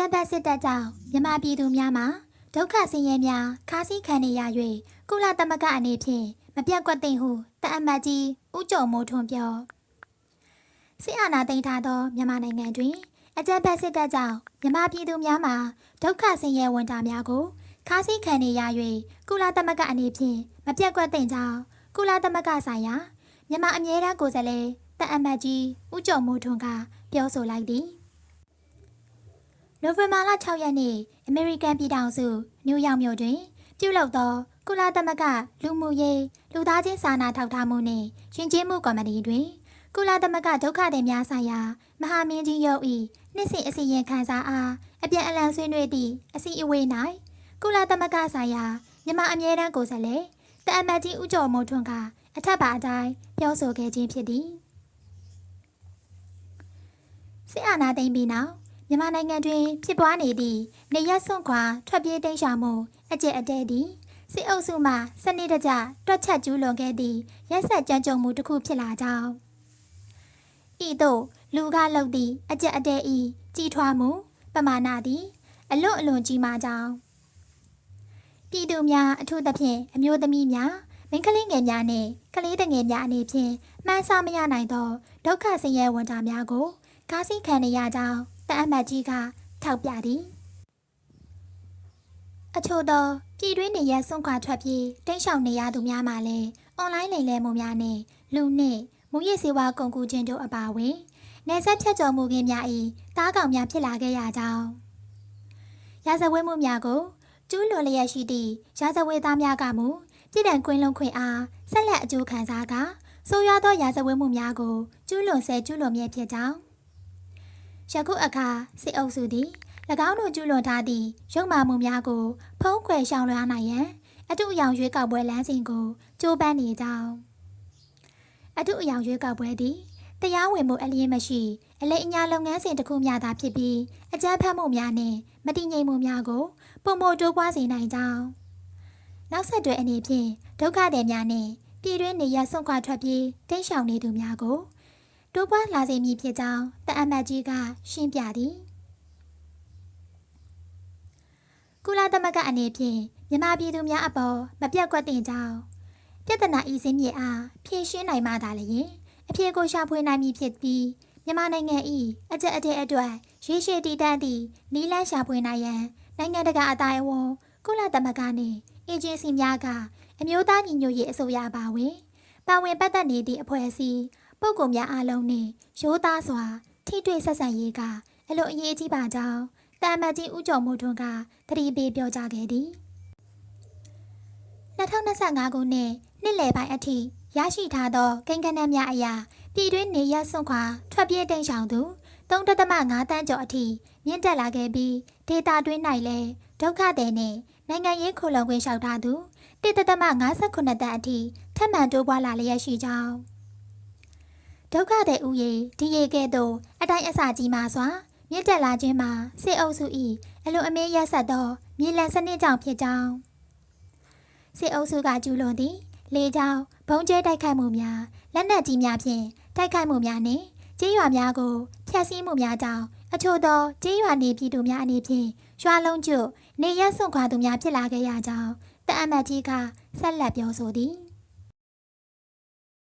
ကြမ်းဖက်စစ်တပ်ကြောင့်မြန်မာပြည်သူများမှာဒုက္ခဆင်းရဲများခါးစည်းခံနေရ၍ကုလသမဂ္ဂအနေဖြင့်မပြတ်ကွက်သိမ်းဟုတအမတ်ကြီးဦးကျော်မိုးထွန်းပြောစစ်အာဏာသိမ်းထားသောမြန်မာနိုင်ငံတွင်အကြမ်းဖက်စစ်တပ်ကြောင့်မြန်မာပြည်သူများမှာဒုက္ခဆင်းရဲဝန်တာများကိုခါးစည်းခံနေရ၍ကုလသမဂ္ဂအနေဖြင့်မပြတ်ကွက်သိမ်းကြောင်းကုလသမဂ္ဂဆိုင်ရာမြန်မာအမြဲတမ်းကိုယ်စားလှယ်တအမတ်ကြီးဦးကျော်မိုးထွန်းကပြောဆိုလိုက်သည် နိုဝင်ဘာလ6ရက်နေ့အမေရိကန်ပြည်ထောင်စုနယူးယောက်မြို့တွင် ပြုလုပ်သောကုလသမဂ္ဂလူမှုရေးလူသားချင်းစာနာထောက်ထားမှုနှင့်ယဉ်ကျေးမှုကော်မတီတွင်ကုလသမဂ္ဂဒုက္ခသည်များဆိုင်ရာမဟာမင်းကြီးရုပ်၏နှစ်စဉ်အစီရင်ခံစာအားအပြန်အလှန်ဆွေးနွေးသည့်အစည်းအဝေး၌ကုလသမဂ္ဂဆိုင်ရာမြန်မာအမြဲတမ်းကိုယ်စားလှယ်တအမတ်ကြီးဦးကျော်မိုးထွန်းကအထက်ပါအတိုင်းပြောဆိုခဲ့ခြင်းဖြစ်သည်စစ်အာဏာသိမ်းပြီးနောက် မြန်မာနိုင်ငံတွင်ဖြစ်ပွားနေသည့်နေရက်စွန့်ခွာထွက်ပြေးတိမ်းရှောင်မှုအကျက်အတဲသည့်စစ်အုပ်စုမှစနစ်တကျတွက်ချက်ကျူးလွန်ခဲ့သည့်ရက်ဆက်ကြမ်းကြုတ်မှုတစ်ခုဖြစ်လာကြောင်းဤသို့လူကလှုပ်သည့်အကျက်အတဲဤကြီးထွားမှုပမာဏသည်အလွန်အလွန်ကြီးမားကြောင်းပြည်သူများအထူးသဖြင့်အမျိုးသမီးများမိန်းကလေးငယ်များနှင့်ကလေးတငယ်များအနေဖြင့်မှန်းဆမရနိုင်သောဒုက္ခဆင်းရဲဝန်တာများကိုကားစီးခံနေရကြောင်း တအမတ်ကြီးကထောက်ပြသည်အချို့သောပြည်တွင်းနေရဆွန့်ခွာထွက်ပြေးတိမ်းရှောင်နေရသူများမှလည်းအွန်လိုင်းလိမ်လည်မှုများနှင့်လူနှင့်မူရစ်စေဝါကုန်ကူခြင်းတို့အပါအဝင်နေဆက်ဖြတ်ကျော်မှုခင်းများ၏တားကောင်များဖြစ်လာခဲ့ရကြောင်းရာဇဝတ်မှုများကိုကျူးလွန်လျက်ရှိသည့်ရာဇဝတ်သားများကမူပြည်တံကွင်းလုံးခွင့်အားဆက်လက်အကျိုးခံစားကာဆိုးရွားသောရာဇဝတ်မှုများကိုကျူးလွန်ဆဲကျူးလွန်မြဲဖြစ်ကြောင်း ယခုအခါစစ်အုပ်စုသည်၎င်းတို့ကျူးလွန်ထားသည့်ရုပ်မာမှုများကို ဖုံးကွယ်ရှောင်လွှားနိုင်ရန်အထုအယောင်ရွေးကောက်ပွဲလမ်းစဉ်ကိုကြိုးပမ်းနေကြောင်းအထုအယောင်ရွေးကောက်ပွဲသည်တရားဝင်မှုအလျင်းမရှိအလိမ်အညာလုပ်ငန်းစဉ်တစ်ခုမျှသာဖြစ်ပြီးအကြမ်းဖက်မှုများနှင့်မတည်ငြိမ်မှုများကိုပုံမတိုးပွားစေနိုင်ကြောင်းနောက်ဆက်တွဲအနေဖြင့်ဒုက္ခသည်များနှင့်ပြည်တွင်းနေရဆွန့်ခွာထွက်ပြေးတိမ်းရှောင်နေသူများကို တိုးပွားလာစေမည်ဖြစ်ကြောင်းတအမတ်ကြီးကရှင်းပြသည်ကုလသမဂ္ဂအနေဖြင့်မြန်မာပြည်သူများအပေါ်မပြတ်ကွက်တင်ကြောင်းပြဿနာဤစင်းမြေအားဖြေရှင်းနိုင်မှသာလျှင်အဖြေကိုရှာဖွေနိုင်မည်ဖြစ်ပြီးမြန်မာနိုင်ငံ၏အကြက်အတဲအတွက်ရေရှည်တည်တံ့သည့်နီလန်းရှာဖွေနိုင်ရန်နိုင်ငံတကာအတိုင်းအဝန်ကုလသမဂ္ဂနှင့်အေဂျင်စီများကအမျိုးသားညီညွတ်ရေးအစိုးရပါဝင်ပါဝင်ပတ်သက်နေသည့်အဖွဲ့အစည်း ပုဂ္ဂိုလ်များအားလုံးနှင့်ရိုးသားစွာ ထိတွေ့ဆက်ဆံရေးကအလို့အရေးကြီးပါကြောင်းတာမတ်ကြီးဦးကျော်မိုးထွန်းကသတိပေးပြောကြားခဲ့သည်2025ခုနှစ်နှစ်လယ်ပိုင်းအထိရရှိထားသောကိန်းဂဏန်းများအရပြည်တွင်းနေရဆွန့်ခွာထွက်ပြေးတိမ်းရှောင်သူ3.5တန်းကျော်အထိမြင့်တက်လာခဲ့ပြီးဒေတာတွင်း၌လည်းဒုက္ခသည်နှင့်နိုင်ငံရေးခိုလုံခွင့်လျှောက်ထားသူ1.59တန်းအထိထပ်မံတိုးပွားလာလျက်ရှိကြောင်း ဒုက္ခသည်ဥယေဒီရေကဲ့သို့အတိုင်းအစာကြီးမာစွာမြင့်တက်လာခြင်းမှာစစ်အုပ်စု၏အလိုအမင်းရက်ဆက်သောမြေလံစနစ်ကြောင့်ဖြစ်ကြောင်းစစ်အုပ်စုကကျူးလွန်သည့်လေကြောင်းဘုံကျဲတိုက်ခိုက်မှုများလက်နက်ကြီးများဖြင့်တိုက်ခိုက်မှုများနှင့်ကြေးရွာများကိုဖျက်ဆီးမှုများကြောင့်အချို့သောကြေးရွာနေပြည်သူများအနေဖြင့်ရွာလုံးကျွတ်နေရက်ဆွန့်ခွာသူများဖြစ်လာခဲ့ရကြောင်းတအမတ်ကြီးကဆက်လက်ပြောဆိုသည်